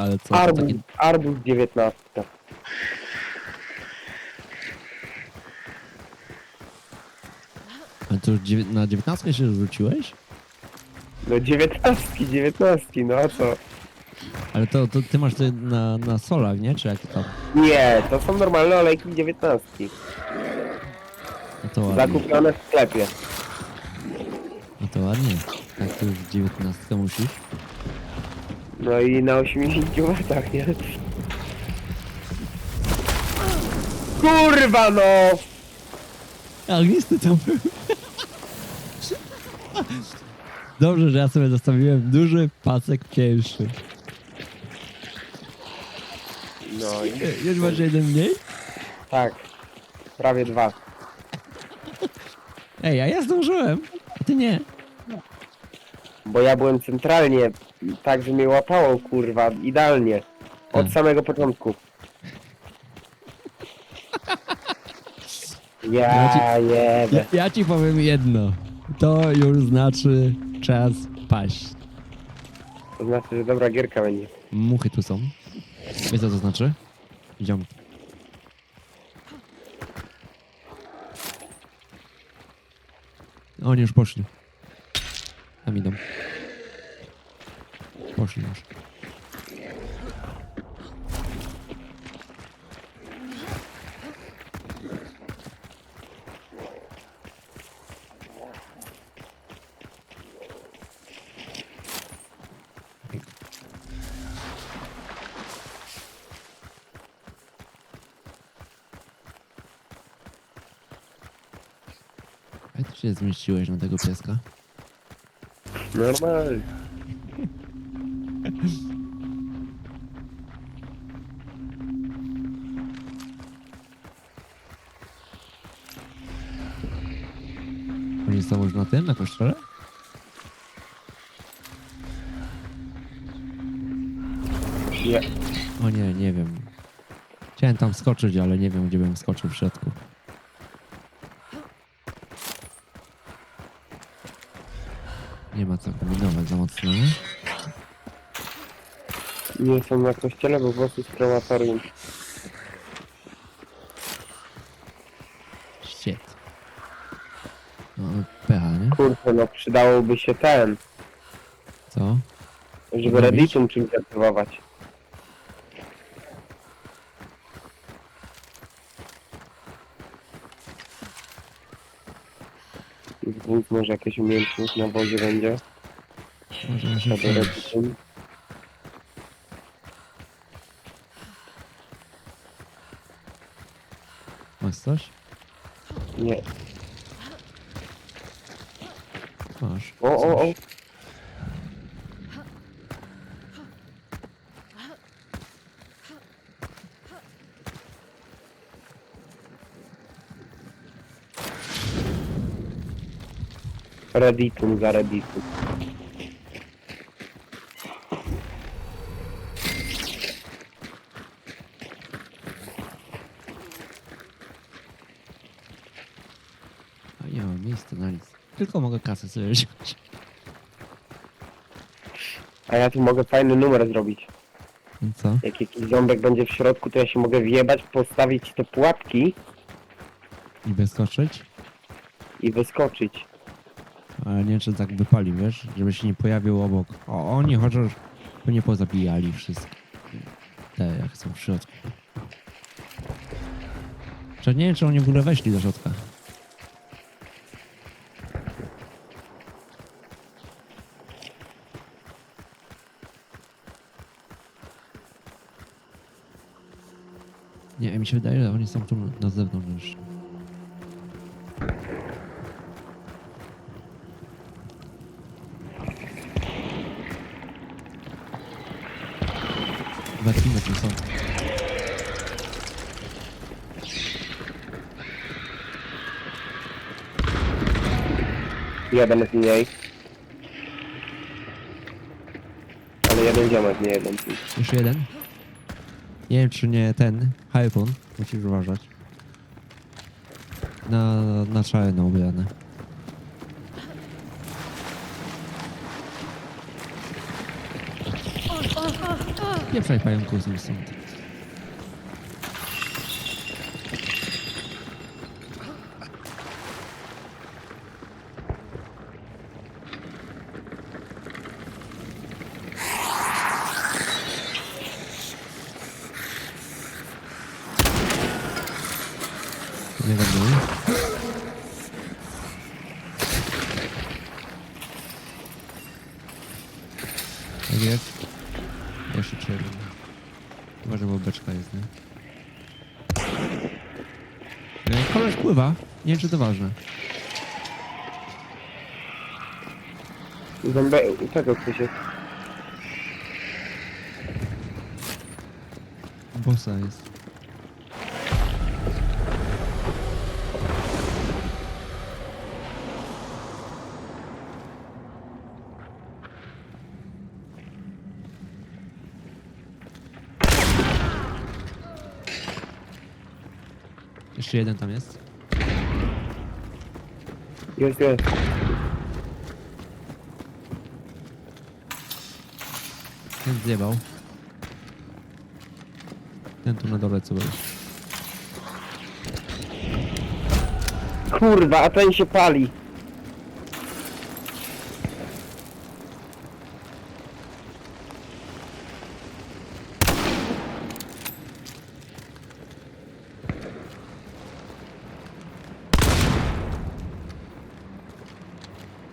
Ale co, to Arbuz, takie... arbuz 19. A to już dziewię- na 19 się rzuciłeś? No 19, 19, no a co? Ale to, to ty masz to na, na solach, nie? Czy jak to? Nie, to są normalne olejki 19. No to ładnie. Zakupione w sklepie. No to ładnie. Tak to już 19 musisz. No i na 80 watach, nie? Kurwa no! Ognisty to był. Dobrze, że ja sobie zostawiłem duży pasek cięższy. No i Już masz jeden mniej? tak. Prawie dwa. Ej, a ja zdążyłem, a ty nie. Bo ja byłem centralnie, tak że mnie łapało, kurwa, idealnie. Od A. samego początku. Ja jebę. Ja, ja ci powiem jedno. To już znaczy czas paść. To znaczy, że dobra gierka będzie. Muchy tu są. Wiesz co to znaczy? Idziemy. Oni już poszli. Tam idą. Poszli już. Jak ty się zmieściłeś na tego pieska? Normalnie. Oni są już na tym, na kościele? Nie. O nie, nie wiem. Chciałem tam skoczyć, ale nie wiem, gdzie bym skoczył w środku. Nie ma co kombinować za mocno, nie? Nie są na kościele, bo prostu z krematorium. Shit. No, pecha, nie? Kurczę, no przydałoby się ten, Co? żeby Robić? Redditum czymś aktywować. Wóz może jakieś umiejętność na wozie będzie. Się Albo przejść. Redditum. Coś? Nie. Masz. O, o, o. coś. Redditum za Redditum. Tylko mogę kasę sobie wziąć. A ja tu mogę fajny numer zrobić. No co? Jak jakiś ząbek będzie w środku, to ja się mogę wjebać, postawić te pułapki I wyskoczyć? i wyskoczyć. Ale nie wiem, czy tak wypali, wiesz? Żeby się nie pojawił obok. O, oni chociaż by nie pozabijali wszystkie. Te, jak są w środku. Czy nie wiem, czy oni w ogóle weszli do środka. Nie, mi się wydaje, że oni są tu na zewnątrz już. Teamy tu są. Jeden jest mniej. Ale jeden ziomek, nie jeden. Jeszcze jeden. Nie wiem, czy nie ten. Hypon. Musisz uważać. Na, na czarno ubrane. Pieprzaj pająku z nim stąd. Nie wiadomo. Tak jest. Jeszcze czerwony. Uważaj, bo beczka jest, nie? E, Koleś pływa. Nie wiem, czy to ważne. Zębe... Czego ktoś jest? Bossa jest. Jeszcze jeden tam jest. Jest, jest. Ten zjebał. Ten tu na dole co był. Kurwa, a ten się pali.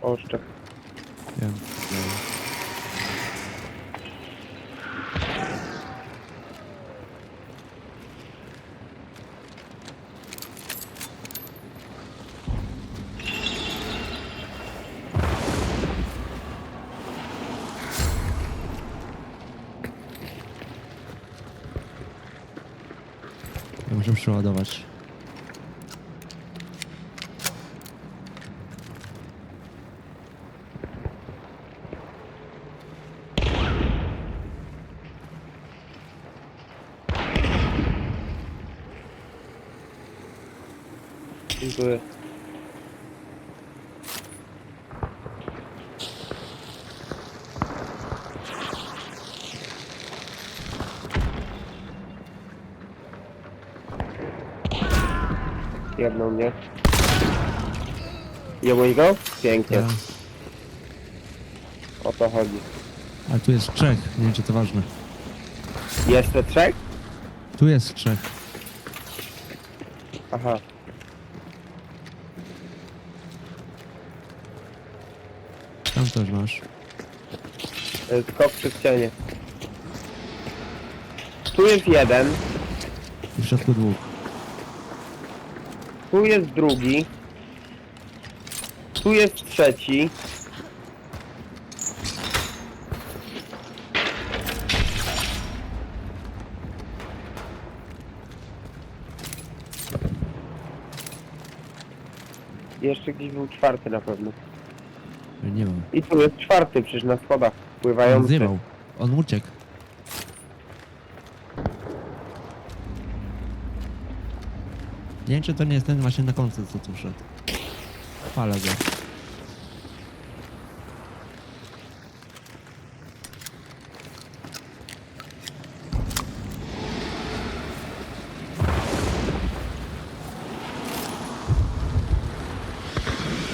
Oszczep. Wiem. Ja muszę przeładować. Dziękuję. Jedną mnie. Jebłeś go? Pięknie. Ja. O to chodzi. Ale tu jest trzech, nie wiem czy to ważne. Jeszcze trzech? Tu jest trzech. Aha. Tam też masz. E, Skok przy ścianie. Tu jest jeden, I w środku dwóch. Tu jest drugi. Tu jest trzeci. Jeszcze gdzieś był czwarty na pewno. Ja Nie mam. I tu jest czwarty przecież na schodach On pływający. zjebał. On uciekł. Nie wiem czy to nie jest ten właśnie na końcu co tu szedł. Palę go.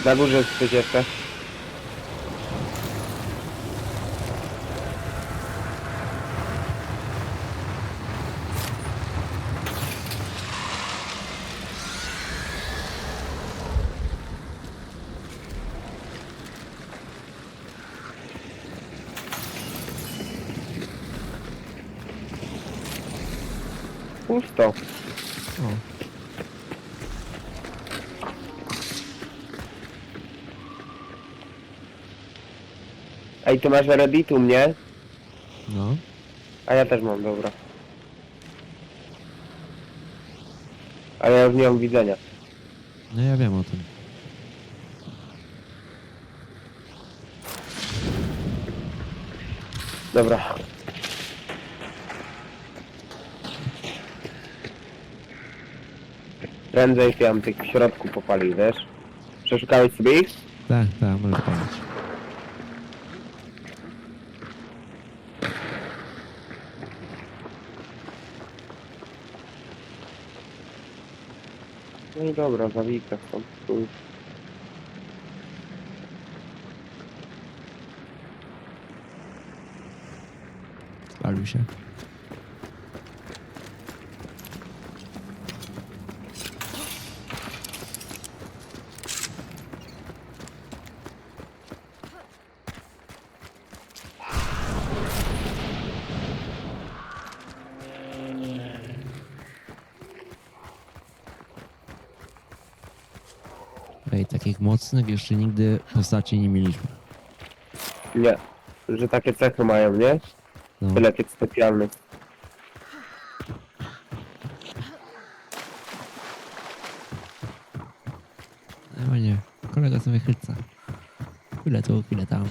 Na górze jest ktoś Pusto. O. Ej, ty masz redditu mnie? No. A ja też mam, dobra. Ale ja już nie mam widzenia. No ja wiem o tym. Dobra. prędzej się tam tych w środku popali, wiesz? Przeszukałeś sobie ich? Tak, tak, może palić. No i dobra, zawika stąd. chuj. Palił się. Takich mocnych jeszcze nigdy postaci nie mieliśmy. Nie. Że takie cechy mają, nie? No. Tyle tych specjalnych. No nie, kolega sobie chyca. Chwilę tu, chwilę tam.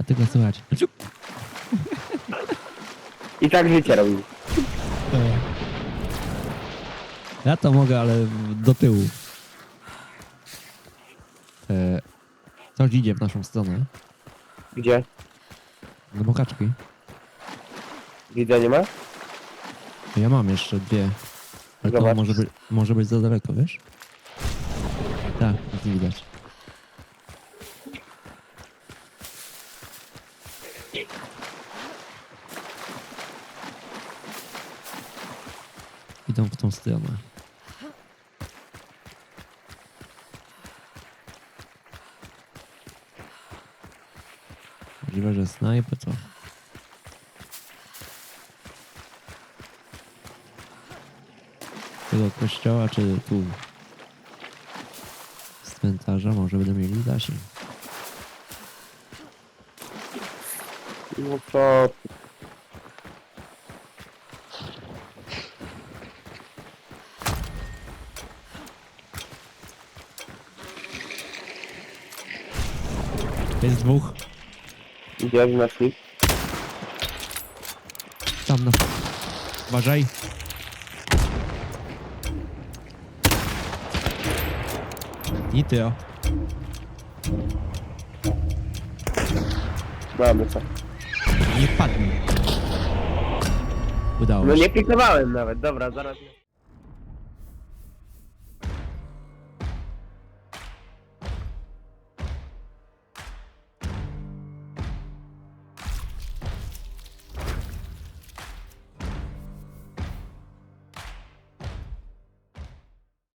A tego słychać. Ciup. I tak życie robi. Ja to mogę, ale do tyłu. E, coś idzie w naszą stronę. Gdzie? Do bokaczki. Widzę, nie ma? Ja mam jeszcze dwie. Ale to Zobacz. może, być, może być za daleko, wiesz? Tak, nic nie widać. Idą w tą stronę. Możliwe, że snajpy, co? tego kościoła, czy tu z cmentarza może będą mieli zasięg. No to... Jest dwóch. Gdzie znacznik? Tam na... Uważaj. I ty, o. Mamy to. Nie padnij. Udało No się. nie pikowałem nawet, dobra, zaraz...